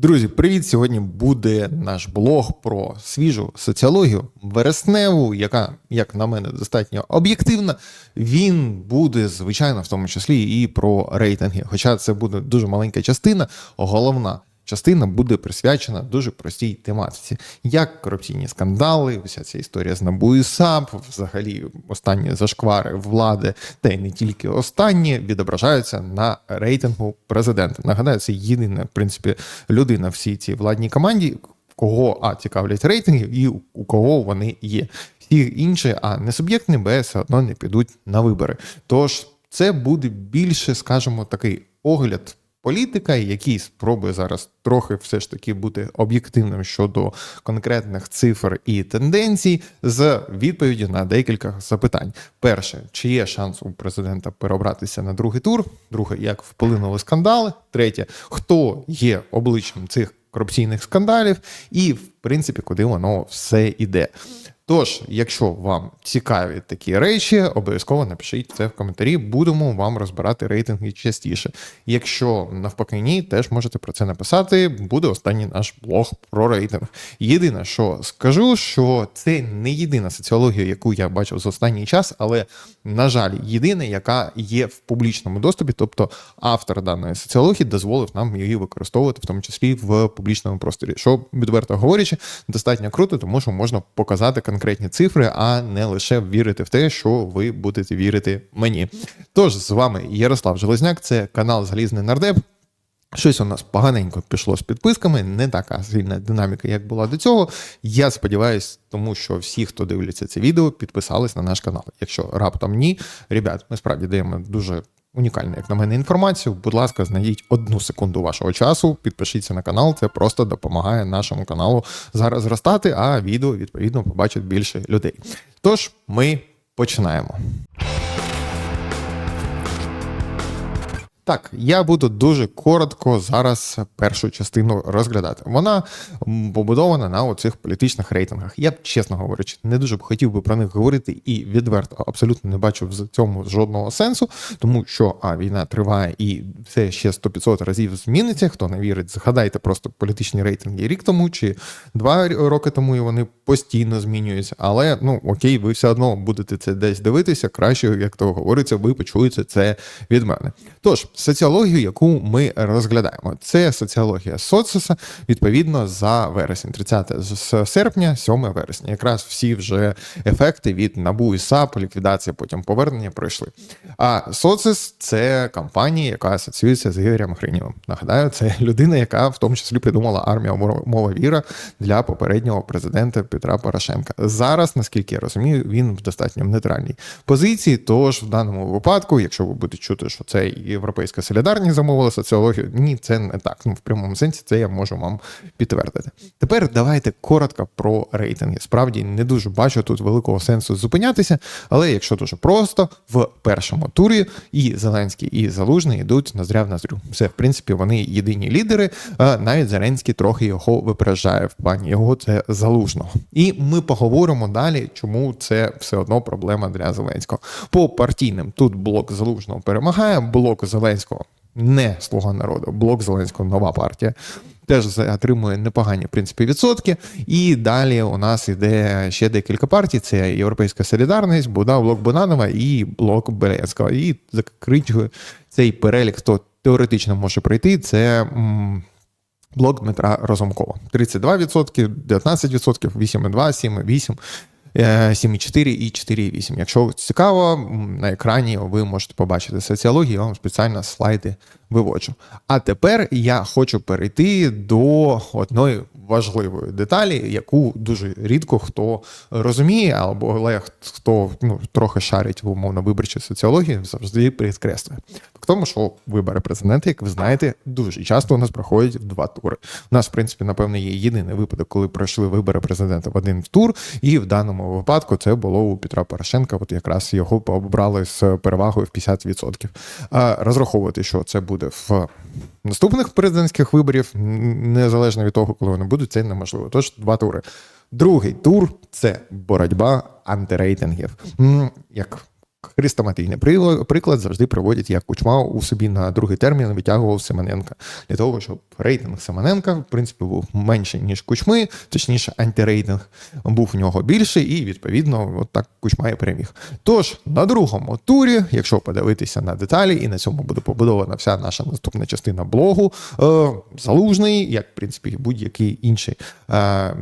Друзі, привіт! Сьогодні буде наш блог про свіжу соціологію вересневу, яка, як на мене, достатньо об'єктивна. Він буде, звичайно, в тому числі і про рейтинги. Хоча це буде дуже маленька частина, головна. Частина буде присвячена дуже простій тематиці, як корупційні скандали, вся ця історія з НАБУ і САП, взагалі останні зашквари влади, та й не тільки останні відображаються на рейтингу президента. Нагадаю, це єдина в принципі людина в всій цій владній команді, кого а цікавлять рейтинги, і у кого вони є. Всі інші, а не суб'єктні, б все одно не підуть на вибори. Тож це буде більше, скажімо, такий огляд політика, який спробує зараз трохи все ж таки бути об'єктивним щодо конкретних цифр і тенденцій, з відповіді на декілька запитань. Перше, чи є шанс у президента переобратися на другий тур? Друге, як вплинули скандали? Третє, хто є обличчям цих корупційних скандалів, і в принципі, куди воно все іде. Тож, якщо вам цікаві такі речі, обов'язково напишіть це в коментарі. Будемо вам розбирати рейтинги частіше. Якщо навпаки ні, теж можете про це написати. Буде останній наш блог про рейтинг. Єдине, що скажу, що це не єдина соціологія, яку я бачив за останній час, але на жаль, єдина, яка є в публічному доступі, тобто автор даної соціології дозволив нам її використовувати, в тому числі в публічному просторі. Що відверто говорячи, достатньо круто, тому що можна показати конкретні цифри, а не лише вірити в те, що ви будете вірити мені. Тож з вами Ярослав Железняк, це канал Залізний Нардеп. Щось у нас поганенько пішло з підписками, не така сильна динаміка, як була до цього. Я сподіваюся, тому що всі, хто дивляться це відео, підписались на наш канал. Якщо раптом ні, ребят, ми справді даємо дуже унікальну, як на мене, інформацію. Будь ласка, знайдіть одну секунду вашого часу, підпишіться на канал. Це просто допомагає нашому каналу зараз зростати, а відео відповідно побачить більше людей. Тож ми починаємо. Так, я буду дуже коротко зараз першу частину розглядати. Вона побудована на оцих політичних рейтингах. Я б, чесно говорячи, не дуже б хотів би про них говорити і відверто абсолютно не бачу в цьому жодного сенсу, тому що а війна триває і це ще 100-500 разів зміниться. Хто не вірить, згадайте просто політичні рейтинги рік тому чи два роки тому, і вони постійно змінюються. Але ну окей, ви все одно будете це десь дивитися. Краще, як то говориться, ви почуєте це від мене. Тож соціологію, яку ми розглядаємо. Це соціологія соцсеса, відповідно за вересень, 30 серпня, 7 вересня. Якраз всі вже ефекти від набу і САП, ліквідація, потім повернення пройшли. А соцсес це компанія, яка асоціюється з Ігорем Гринєвим. Нагадаю, це людина, яка в тому числі придумала армія мова віра для попереднього президента Петра Порошенка. Зараз, наскільки я розумію, він в достатньо нейтральній позиції. Тож в даному випадку, якщо ви будете чути, що це європейська Європейська солідарність замовила соціологію. Ні, це не так. Ну, в прямому сенсі це я можу вам підтвердити. Тепер давайте коротко про рейтинги. Справді не дуже бачу тут великого сенсу зупинятися, але якщо дуже просто, в першому турі і Зеленський, і Залужний йдуть ноздря в ноздрю. Все, в принципі, вони єдині лідери. Навіть Зеленський трохи його випереджає в плані його це залужного. І ми поговоримо далі, чому це все одно проблема для Зеленського. По партійним тут блок залужного перемагає, блок Зеленського Зеленського, не слуга народу, блок Зеленського, нова партія. Теж отримує непогані в принципі відсотки. І далі у нас іде ще декілька партій: це Європейська Солідарність, Буда, блок Бунанова і блок Белецького. І закрить цей перелік, хто теоретично може пройти, це. Блок Дмитра Розумкова. 32%, 19%, 8,2, 7,8. 7,4 і 4,8. Якщо цікаво, на екрані ви можете побачити соціологію, я вам спеціально слайди виводжу. А тепер я хочу перейти до одної важливої деталі, яку дуже рідко хто розуміє, або але хто ну, трохи шарить в умовно виборчій соціології, завжди підкреслює. В тому, що вибори президента, як ви знаєте, дуже часто у нас проходять в два тури. У нас, в принципі, напевно, є єдиний випадок, коли пройшли вибори президента в один тур, і в даному випадку це було у Петра Порошенка. От якраз його обрали з перевагою в 50%. Розраховувати, що це буде в наступних президентських виборів, незалежно від того, коли вони будуть, це неможливо. Тож два тури. Другий тур це боротьба антирейтингів. Як Хрестоматийний приклад завжди приводять, як Кучма у собі на другий термін витягував Семененка для того, щоб рейтинг Семененка, в принципі, був менший, ніж Кучми, точніше, антирейтинг був у нього більший, і відповідно, от так Кучма і переміг. Тож на другому турі, якщо подивитися на деталі, і на цьому буде побудована вся наша наступна частина блогу, е, залужний, як в принципі будь-який інший е,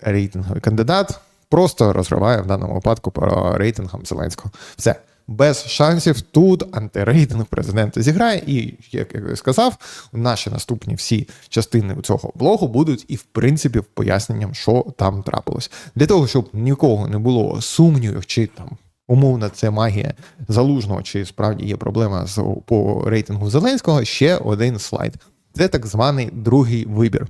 рейтинговий кандидат, просто розриває в даному випадку по рейтингам Зеленського. Все. Без шансів тут антирейтинг президента зіграє, і як я сказав, наші наступні всі частини цього блогу будуть і в принципі поясненням, що там трапилось, для того, щоб нікого не було сумнівів, чи там умовно це магія залужного, чи справді є проблема з по рейтингу Зеленського. Ще один слайд. Це так званий другий вибір.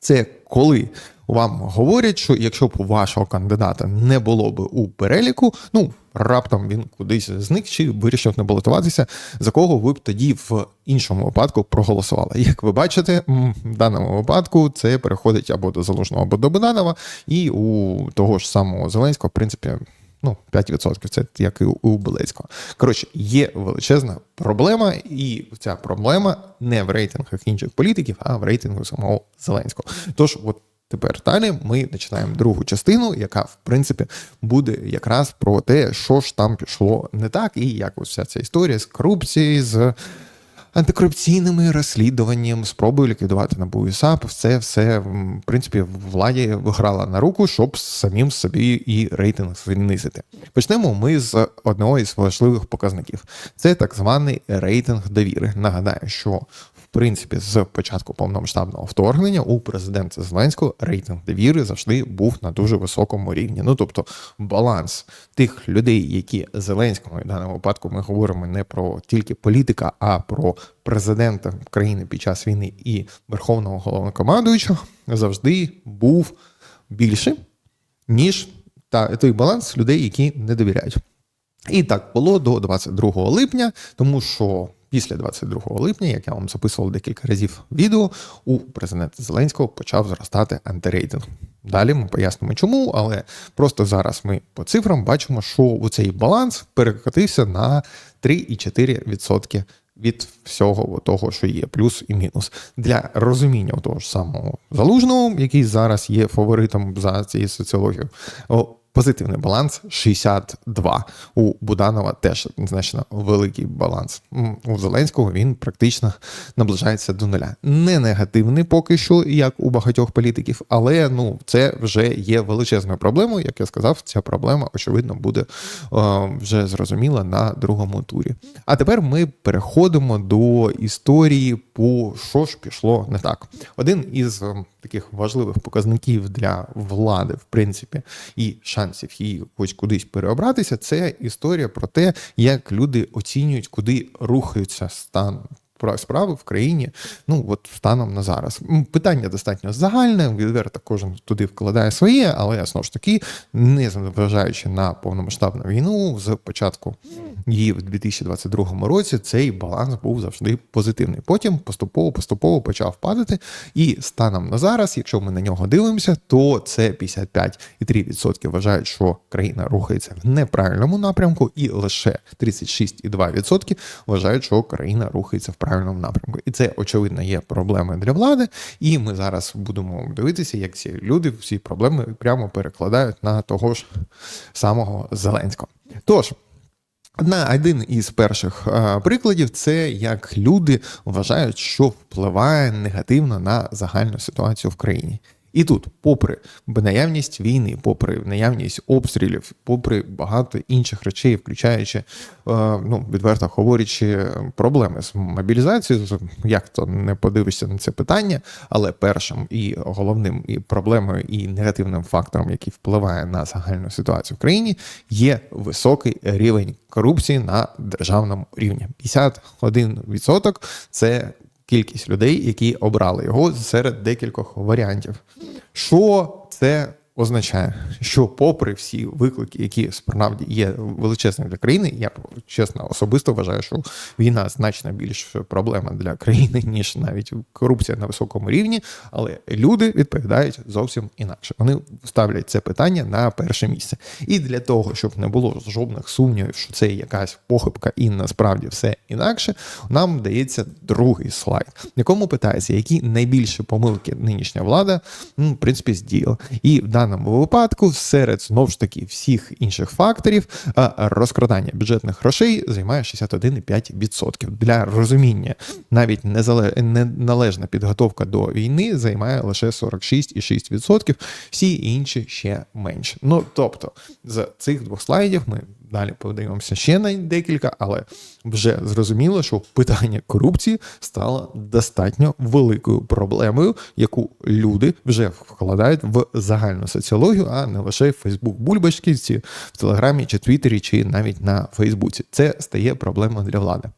Це коли вам говорять, що якщо б у вашого кандидата не було б у переліку, ну раптом він кудись зник чи вирішив не балотуватися, за кого ви б тоді в іншому випадку проголосували. Як ви бачите, в даному випадку це переходить або до залужного, або до Буданова, і у того ж самого Зеленського, в принципі. Ну, 5% це як і у Белецького. Коротше, є величезна проблема, і ця проблема не в рейтингах інших політиків, а в рейтингу самого Зеленського. Тож, от тепер далі ми починаємо другу частину, яка в принципі буде якраз про те, що ж там пішло не так, і як ось вся ця історія з корупцією, з антикорупційними розслідуванням, спробою ліквідувати НАБУ і САП, це все в принципі владі виграла на руку, щоб самим собі і рейтинг знизити. Почнемо ми з одного із важливих показників. Це так званий рейтинг довіри. Нагадаю, що в принципі, з початку повномасштабного вторгнення у президента Зеленського рейтинг довіри завжди був на дуже високому рівні. Ну тобто баланс тих людей, які Зеленському в даному випадку ми говоримо не про тільки політика, а про президента країни під час війни і верховного головнокомандуючого, завжди був більшим, ніж та той баланс людей, які не довіряють. І так було до 22 липня, тому що після 22 липня, як я вам записував декілька разів відео, у президента Зеленського почав зростати антирейтинг. Далі ми пояснимо, чому, але просто зараз ми по цифрам бачимо, що у цей баланс перекотився на 3,4% від всього того, що є, плюс і мінус. Для розуміння того ж самого залужного, який зараз є фаворитом за цією соціологією. О, Позитивний баланс 62. У Буданова теж значно великий баланс. У Зеленського він практично наближається до нуля. Не негативний поки що, як у багатьох політиків, але ну це вже є величезною проблемою. Як я сказав, ця проблема очевидно буде е, вже зрозуміла на другому турі. А тепер ми переходимо до історії, по що ж пішло не так. Один із е, таких важливих показників для влади, в принципі, і шансів її хоч кудись переобратися, це історія про те, як люди оцінюють, куди рухається стан справи в країні. Ну от станом на зараз. Питання достатньо загальне, відверто кожен туди вкладає своє, але знову ж таки, не зважаючи на повномасштабну війну, з початку її в 2022 році цей баланс був завжди позитивний. Потім поступово поступово почав падати. І станом на зараз, якщо ми на нього дивимося, то це 55,3% вважають, що країна рухається в неправильному напрямку, і лише 36,2% вважають, що країна рухається в правильному напрямку. І це очевидно є проблеми для влади. І ми зараз будемо дивитися, як ці люди всі проблеми прямо перекладають на того ж самого Зеленського. Тож. На один із перших е, прикладів це як люди вважають, що впливає негативно на загальну ситуацію в країні. І тут, попри наявність війни, попри наявність обстрілів, попри багато інших речей, включаючи, е, ну відверто говорячи, проблеми з мобілізацією, як то не подивишся на це питання, але першим і головним і проблемою, і негативним фактором, який впливає на загальну ситуацію в країні, є високий рівень корупції на державному рівні. 51% – це кількість людей, які обрали його серед декількох варіантів. Що це означає, що, попри всі виклики, які справді є величезними для країни, я чесно особисто вважаю, що війна значно більш проблема для країни, ніж навіть корупція на високому рівні. Але люди відповідають зовсім інакше. Вони ставлять це питання на перше місце. І для того, щоб не було жодних сумнівів, що це якась похибка, і насправді все інакше, нам дається другий слайд, в якому питається, які найбільші помилки нинішня влада ну, в принципі здіяла. І в даному випадку, серед знову ж таки всіх інших факторів, розкрадання бюджетних грошей займає 61,5%. Для розуміння навіть неналежна підготовка до війни займає лише 46,6%, всі інші ще менше. Ну тобто, з цих двох слайдів ми далі подивимося ще на декілька, але вже зрозуміло, що питання корупції стало достатньо великою проблемою, яку люди вже вкладають в загальну соціологію, а не лише в Фейсбук бульбашківці в Телеграмі чи Твіттері, чи навіть на Фейсбуці. Це стає проблемою для влади.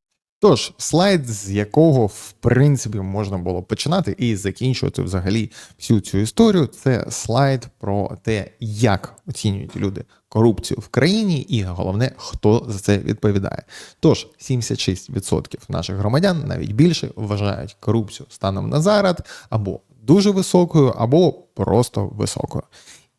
Тож, слайд, з якого в принципі можна було починати і закінчувати взагалі всю цю історію, це слайд про те, як оцінюють люди корупцію в країні, і головне, хто за це відповідає. Тож 76% наших громадян, навіть більше, вважають корупцію станом на зараз або дуже високою, або просто високою.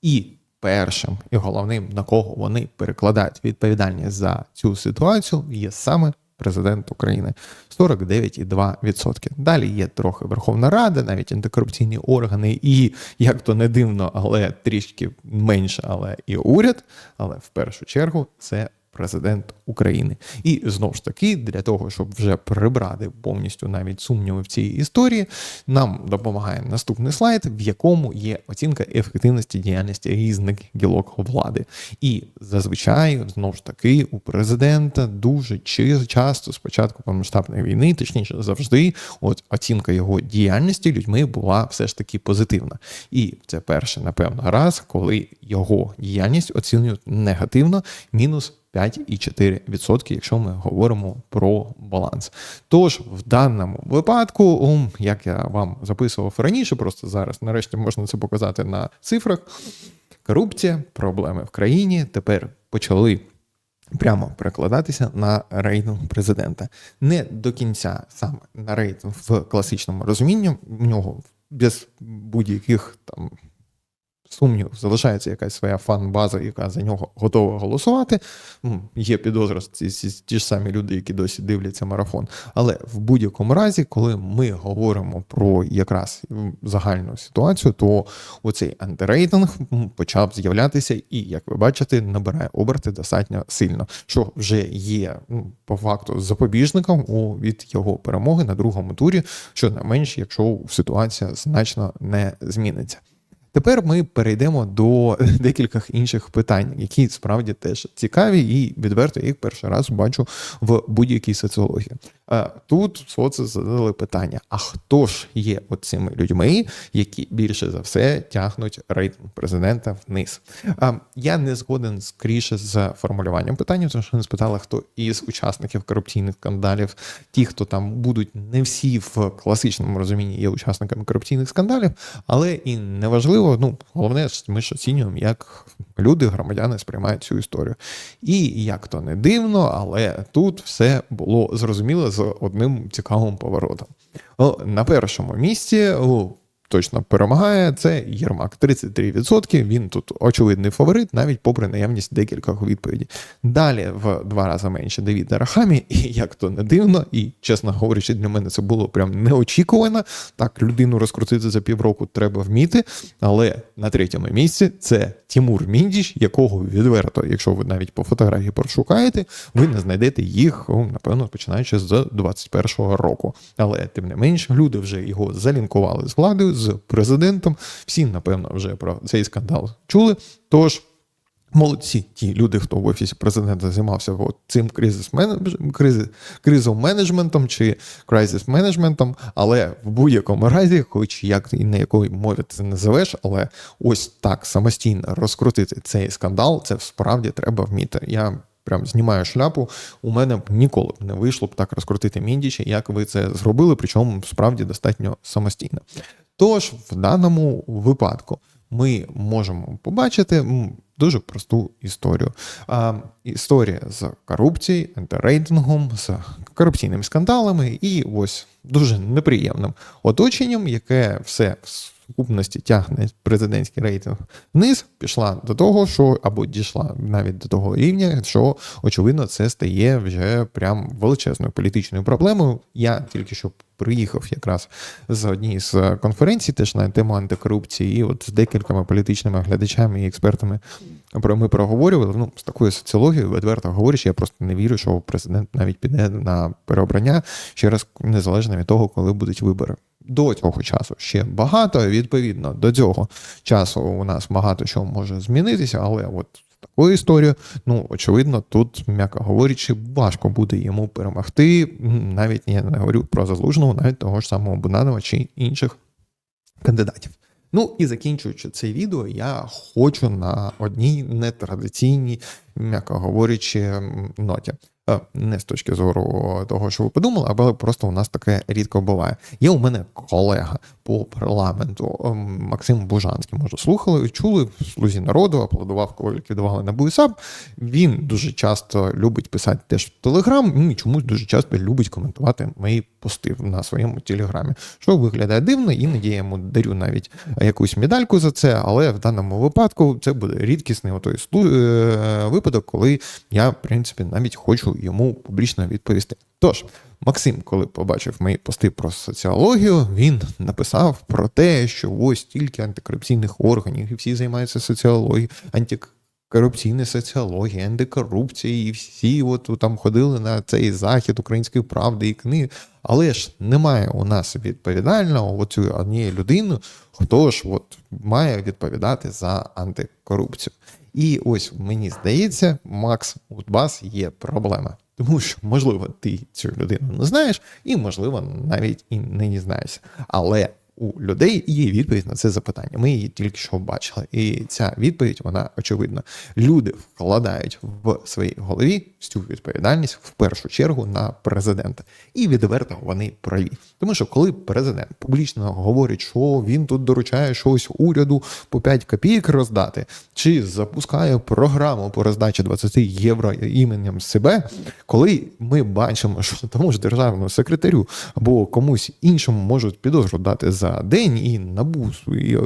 І першим і головним, на кого вони перекладають відповідальність за цю ситуацію, є саме президент України 49,2%. Далі є трохи Верховна Рада, навіть антикорупційні органи, і як то не дивно, але трішки менше, але і уряд. Але в першу чергу це президент України. І знову ж таки, для того, щоб вже прибрати повністю навіть сумніви в цій історії, нам допомагає наступний слайд, в якому є оцінка ефективності діяльності різних гілок влади. І зазвичай, знову ж таки, у президента дуже часто спочатку повномасштабної війни, точніше завжди, от оцінка його діяльності людьми була все ж таки позитивна. І це перший, напевно, раз, коли його діяльність оцінюють негативно, мінус. 5,4%, якщо ми говоримо про баланс. Тож, в даному випадку, як я вам записував раніше, просто зараз нарешті можна це показати на цифрах. Корупція, проблеми в країні тепер почали. Прямо перекладатися на рейтинг президента. Не до кінця саме на рейтинг в класичному розумінні, в нього без будь-яких там сумнів, залишається якась своя фан-база, яка за нього готова голосувати. Є підозра ці, ці ті ж самі люди, які досі дивляться марафон. Але в будь-якому разі, коли ми говоримо про якраз загальну ситуацію, то оцей антирейтинг почав з'являтися і, як ви бачите, набирає оберти достатньо сильно, що вже є по факту запобіжником у від його перемоги на другому турі, що не менш, якщо ситуація значно не зміниться. Тепер ми перейдемо до декількох інших питань, які справді теж цікаві, і відверто їх перший раз бачу в будь-якій соціології. Тут соци задали питання: а хто ж є цими людьми, які більше за все тягнуть рейтинг президента вниз? Я не згоден скоріше з формулюванням питання, тому що не спитали, хто із учасників корупційних скандалів, ті, хто там будуть не всі в класичному розумінні є учасниками корупційних скандалів, але і неважливо. Ну головне, ми ж оцінюємо, як люди, громадяни сприймають цю історію. І як то не дивно, але тут все було зрозуміло з одним цікавим поворотом. На першому місці точно перемагає. Це Єрмак 33%. Він тут очевидний фаворит, навіть попри наявність декількох відповідей. Далі в два рази менше Давід Рахамі, і як то не дивно, і чесно говорячи, для мене це було прям неочікувано. Так, людину розкрутити за півроку треба вміти. Але на третьому місці це Тімур Міндіч, якого відверто, якщо ви навіть по фотографії прошукаєте, ви не знайдете їх, напевно, починаючи з 21-го року. Але тим не менш, люди вже його залінкували з владою з президентом. Всі, напевно, вже про цей скандал чули. Тож. Молодці ті люди, хто в офісі президента займався от цим кризовим менеджментом чи кризис менеджментом, але в будь-якому разі, хоч як і на якої мові ти називеш, але ось так самостійно розкрутити цей скандал, це справді треба вміти. Я прям знімаю шляпу. У мене б ніколи б не вийшло б так розкрутити міндічі, як ви це зробили, причому справді достатньо самостійно. Тож в даному випадку ми можемо побачити дуже просту історію. А, Історія з корупцією, антирейтингом, з корупційними скандалами і ось дуже неприємним оточенням, яке все сукупності тягне президентський рейтинг вниз, пішла до того, що або дійшла навіть до того рівня, що очевидно це стає вже прям величезною політичною проблемою. Я тільки що приїхав якраз з однієї з конференцій, теж на тему антикорупції, і от з декількома політичними глядачами і експертами про ми проговорювали. Ну з такою соціологією, відверто говорячи, я просто не вірю, що президент навіть піде на переобрання ще раз незалежно від того, коли будуть вибори. До цього часу ще багато. Відповідно до цього часу у нас багато чого може змінитися, але от таку історію, ну очевидно, тут, м'яко говорячи, важко буде йому перемогти. Навіть я не говорю про залужного, навіть того ж самого Буданова чи інших кандидатів. Ну і закінчуючи це відео, я хочу на одній нетрадиційній, м'яко говорячи, ноті. Е, не з точки зору того, що ви подумали, але просто у нас таке рідко буває. Є у мене колега по парламенту ем, Максим Бужанський. Може, слухали, чули в слузі народу, аплодував, коли ліквідували на БУСАП. Він дуже часто любить писати теж в Телеграм і чомусь дуже часто любить коментувати мої пости на своєму телеграмі. Що виглядає дивно, іноді я йому дарю навіть якусь медальку за це, але в даному випадку це буде рідкісний отой е, випадок, коли я, в принципі, навіть хочу йому публічно відповісти. Тож, Максим, коли побачив мої пости про соціологію, він написав про те, що ось тільки антикорупційних органів, і всі займаються соціологією, антикорупційна соціологія, антикорупція, і всі от там ходили на цей захід української правди і книги. Але ж немає у нас відповідального оцю однієї людини, хто ж от має відповідати за антикорупцію. І ось мені здається, Макс, у вас є проблема. Тому що, можливо, ти цю людину не знаєш, і, можливо, навіть і не дізнаєшся. Але у людей є відповідь на це запитання. Ми її тільки що бачили. І ця відповідь, вона очевидна. Люди вкладають в своїй голові цю відповідальність в першу чергу на президента. І відверто вони праві. Тому що коли президент публічно говорить, що він тут доручає щось уряду по 5 копійок роздати, чи запускає програму по роздачі 20 євро іменем себе, коли ми бачимо, що тому ж державному секретарю або комусь іншому можуть підозру дати за за день і набу і,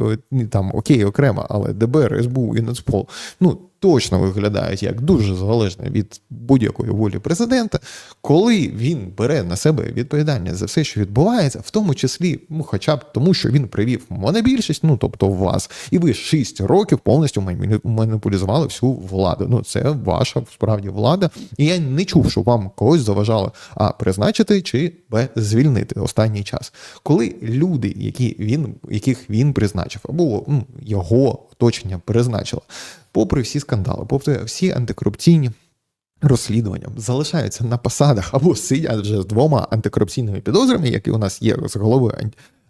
там окей, окремо, але ДБР, СБУ і Нацпол, ну точно виглядають як дуже залежне від будь-якої волі президента, коли він бере на себе відповідальність за все, що відбувається, в тому числі, ну, хоча б тому, що він привів монобільшість, ну тобто вас, і ви 6 років повністю маніпулізували всю владу. Ну це ваша справді влада. І я не чув, що вам когось заважало а призначити чи б звільнити останній час, коли люди, які він яких він призначив, або ну, його оточення призначило, попри всі скандали, попри всі антикорупційні розслідування, залишаються на посадах або сидять вже з двома антикорупційними підозрами, які у нас є з головою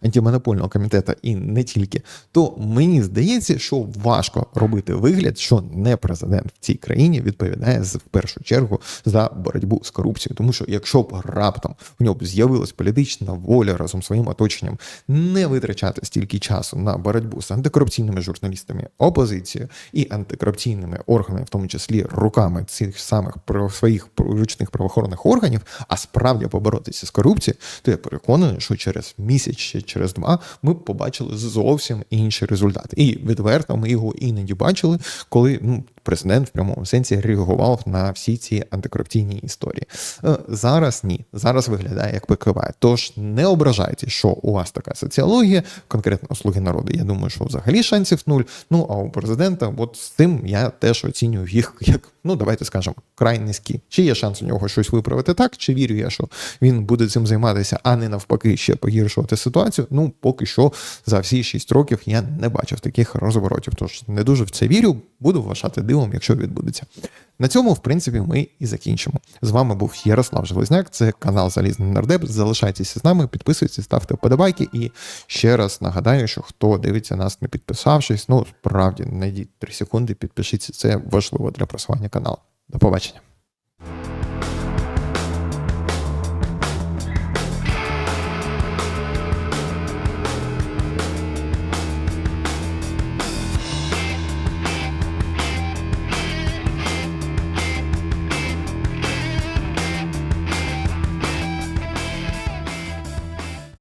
антимонопольного комітету і не тільки, то мені здається, що важко робити вигляд, що не президент в цій країні відповідає в першу чергу за боротьбу з корупцією. Тому що якщо б раптом в нього б з'явилась політична воля разом з своїм оточенням не витрачати стільки часу на боротьбу з антикорупційними журналістами, опозицією і антикорупційними органами, в тому числі руками цих самих своїх ручних правоохоронних органів, а справді поборотися з корупцією, то я переконаний, що через місяць ще через два ми побачили зовсім інші результати. І відверто ми його іноді бачили, коли ну, президент в прямому сенсі реагував на всі ці антикорупційні історії. Е, зараз ні, зараз виглядає як ПКВ. Тож не ображайте, що у вас така соціологія, конкретно слуги народу. Я думаю, що взагалі шансів нуль. Ну а у президента, от з тим я теж оцінюю їх як, ну давайте скажемо, край низькі. Чи є шанс у нього щось виправити так, чи вірю я, що він буде цим займатися, а не навпаки ще погіршувати ситуацію. Ну поки що за всі шість років я не бачив таких розворотів. Тож не дуже в це вірю, буду вважати дивом дивом, якщо відбудеться. На цьому, в принципі, ми і закінчимо. З вами був Ярослав Железняк, це канал Залізний Нардеп. Залишайтеся з нами, підписуйтесь, ставте вподобайки. І ще раз нагадаю, що хто дивиться нас, не підписавшись, ну справді знайдіть 3 секунди, підпишіться. Це важливо для просування каналу. До побачення.